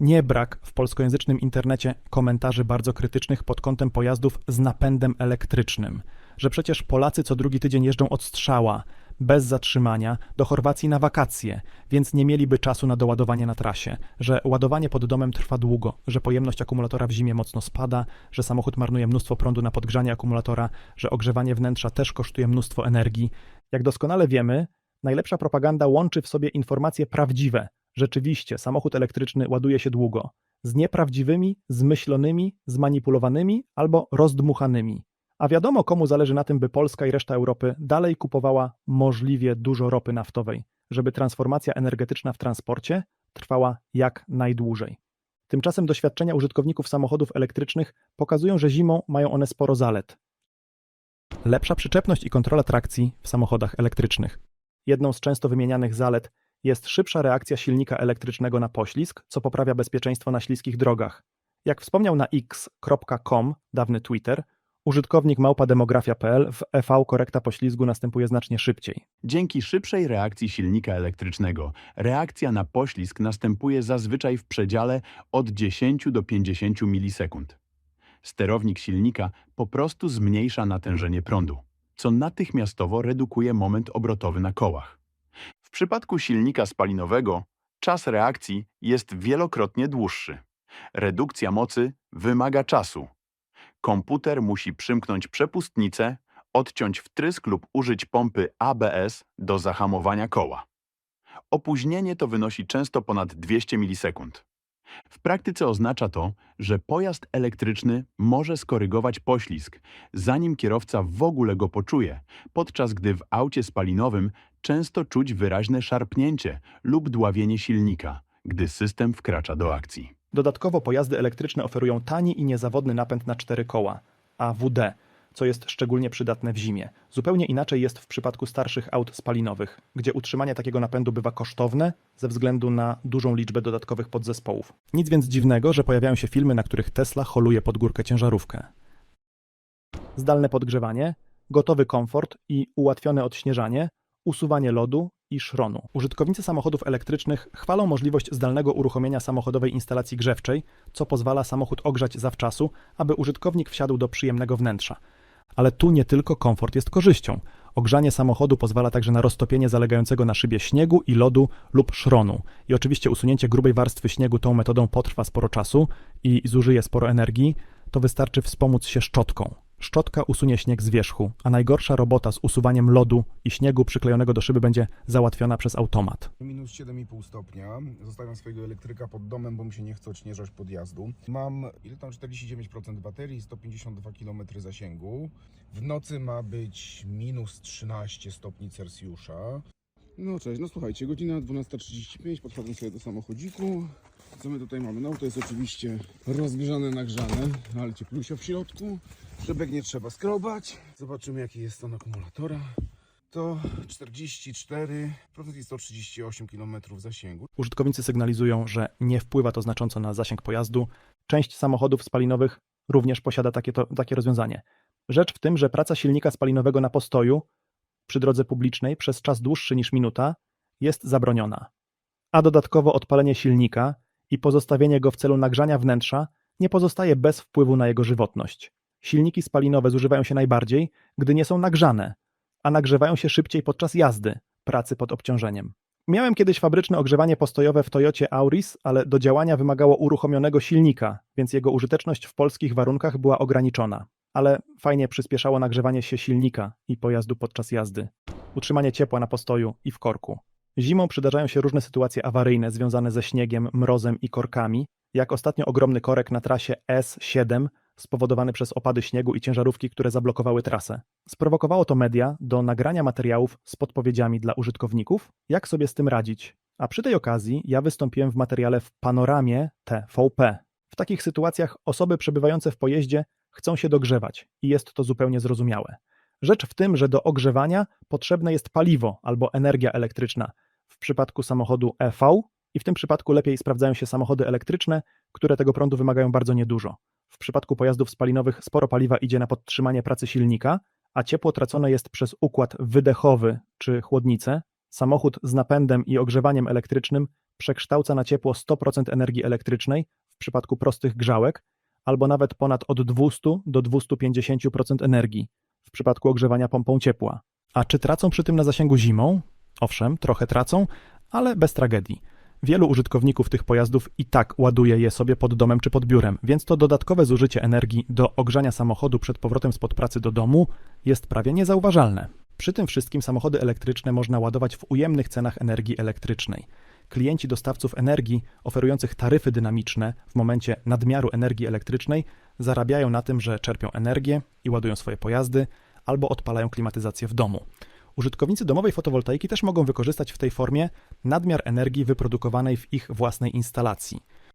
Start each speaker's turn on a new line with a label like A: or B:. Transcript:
A: Nie brak w polskojęzycznym internecie komentarzy bardzo krytycznych pod kątem pojazdów z napędem elektrycznym, że przecież Polacy co drugi tydzień jeżdżą od strzała, bez zatrzymania, do Chorwacji na wakacje, więc nie mieliby czasu na doładowanie na trasie, że ładowanie pod domem trwa długo, że pojemność akumulatora w zimie mocno spada, że samochód marnuje mnóstwo prądu na podgrzanie akumulatora, że ogrzewanie wnętrza też kosztuje mnóstwo energii. Jak doskonale wiemy, najlepsza propaganda łączy w sobie informacje prawdziwe. Rzeczywiście, samochód elektryczny ładuje się długo. Z nieprawdziwymi, zmyślonymi, zmanipulowanymi albo rozdmuchanymi. A wiadomo, komu zależy na tym, by Polska i reszta Europy dalej kupowała możliwie dużo ropy naftowej, żeby transformacja energetyczna w transporcie trwała jak najdłużej. Tymczasem doświadczenia użytkowników samochodów elektrycznych pokazują, że zimą mają one sporo zalet. Lepsza przyczepność i kontrola trakcji w samochodach elektrycznych. Jedną z często wymienianych zalet jest szybsza reakcja silnika elektrycznego na poślizg, co poprawia bezpieczeństwo na śliskich drogach. Jak wspomniał na x.com, dawny Twitter, użytkownik małpademografia.pl w EV korekta poślizgu następuje znacznie szybciej.
B: Dzięki szybszej reakcji silnika elektrycznego, reakcja na poślizg następuje zazwyczaj w przedziale od 10 do 50 milisekund. Sterownik silnika po prostu zmniejsza natężenie prądu, co natychmiastowo redukuje moment obrotowy na kołach. Przypadku silnika spalinowego czas reakcji jest wielokrotnie dłuższy. Redukcja mocy wymaga czasu. Komputer musi przymknąć przepustnicę, odciąć wtrysk lub użyć pompy ABS do zahamowania koła. Opóźnienie to wynosi często ponad 200 milisekund. W praktyce oznacza to, że pojazd elektryczny może skorygować poślizg, zanim kierowca w ogóle go poczuje, podczas gdy w aucie spalinowym często czuć wyraźne szarpnięcie lub dławienie silnika, gdy system wkracza do akcji.
A: Dodatkowo pojazdy elektryczne oferują tani i niezawodny napęd na cztery koła, AWD, co jest szczególnie przydatne w zimie. Zupełnie inaczej jest w przypadku starszych aut spalinowych, gdzie utrzymanie takiego napędu bywa kosztowne ze względu na dużą liczbę dodatkowych podzespołów. Nic więc dziwnego, że pojawiają się filmy, na których Tesla holuje pod górkę ciężarówkę. Zdalne podgrzewanie, gotowy komfort i ułatwione odśnieżanie, usuwanie lodu i szronu. Użytkownicy samochodów elektrycznych chwalą możliwość zdalnego uruchomienia samochodowej instalacji grzewczej, co pozwala samochód ogrzać zawczasu, aby użytkownik wsiadł do przyjemnego wnętrza. Ale tu nie tylko komfort jest korzyścią. Ogrzanie samochodu pozwala także na roztopienie zalegającego na szybie śniegu i lodu lub szronu. I oczywiście usunięcie grubej warstwy śniegu tą metodą potrwa sporo czasu i zużyje sporo energii, to wystarczy wspomóc się szczotką. Szczotka usunie śnieg z wierzchu, a najgorsza robota z usuwaniem lodu i śniegu przyklejonego do szyby będzie załatwiona przez automat.
C: Minus 7,5 stopnia. Zostawiam swojego elektryka pod domem, bo mi się nie chce odśnieżać podjazdu. Mam ile tam 49% baterii, 152 km zasięgu. W nocy ma być minus 13 stopni Celsjusza. No cześć, no słuchajcie, godzina 12.35, podchodzę sobie do samochodziku. Co my tutaj mamy? No to jest oczywiście rozgrzane, nagrzane, ale cieplusio w środku. Szybek nie trzeba skrobać. Zobaczymy jaki jest stan akumulatora. To 44% i 138 km zasięgu.
A: Użytkownicy sygnalizują, że nie wpływa to znacząco na zasięg pojazdu. Część samochodów spalinowych również posiada takie, to, takie rozwiązanie. Rzecz w tym, że praca silnika spalinowego na postoju przy drodze publicznej przez czas dłuższy niż minuta jest zabroniona. A dodatkowo odpalenie silnika i pozostawienie go w celu nagrzania wnętrza nie pozostaje bez wpływu na jego żywotność. Silniki spalinowe zużywają się najbardziej, gdy nie są nagrzane, a nagrzewają się szybciej podczas jazdy, pracy pod obciążeniem. Miałem kiedyś fabryczne ogrzewanie postojowe w Toyocie Auris, ale do działania wymagało uruchomionego silnika, więc jego użyteczność w polskich warunkach była ograniczona. Ale fajnie przyspieszało nagrzewanie się silnika i pojazdu podczas jazdy. Utrzymanie ciepła na postoju i w korku. Zimą przydarzają się różne sytuacje awaryjne związane ze śniegiem, mrozem i korkami, jak ostatnio ogromny korek na trasie S7 spowodowany przez opady śniegu i ciężarówki, które zablokowały trasę. Sprowokowało to media do nagrania materiałów z podpowiedziami dla użytkowników, jak sobie z tym radzić. A przy tej okazji ja wystąpiłem w materiale w panoramie TVP. W takich sytuacjach osoby przebywające w pojeździe chcą się dogrzewać i jest to zupełnie zrozumiałe. Rzecz w tym, że do ogrzewania potrzebne jest paliwo albo energia elektryczna. W przypadku samochodu EV i w tym przypadku lepiej sprawdzają się samochody elektryczne, które tego prądu wymagają bardzo niedużo. W przypadku pojazdów spalinowych sporo paliwa idzie na podtrzymanie pracy silnika, a ciepło tracone jest przez układ wydechowy czy chłodnicę, Samochód z napędem i ogrzewaniem elektrycznym przekształca na ciepło 100% energii elektrycznej w przypadku prostych grzałek, albo nawet ponad od 200 do 250% energii w przypadku ogrzewania pompą ciepła. A czy tracą przy tym na zasięgu zimą? Owszem, trochę tracą, ale bez tragedii. Wielu użytkowników tych pojazdów i tak ładuje je sobie pod domem czy pod biurem, więc to dodatkowe zużycie energii do ogrzania samochodu przed powrotem spod pracy do domu jest prawie niezauważalne. Przy tym wszystkim samochody elektryczne można ładować w ujemnych cenach energii elektrycznej. Klienci dostawców energii oferujących taryfy dynamiczne w momencie nadmiaru energii elektrycznej zarabiają na tym, że czerpią energię i ładują swoje pojazdy albo odpalają klimatyzację w domu. Użytkownicy domowej fotowoltaiki też mogą wykorzystać w tej formie nadmiar energii wyprodukowanej w ich własnej instalacji.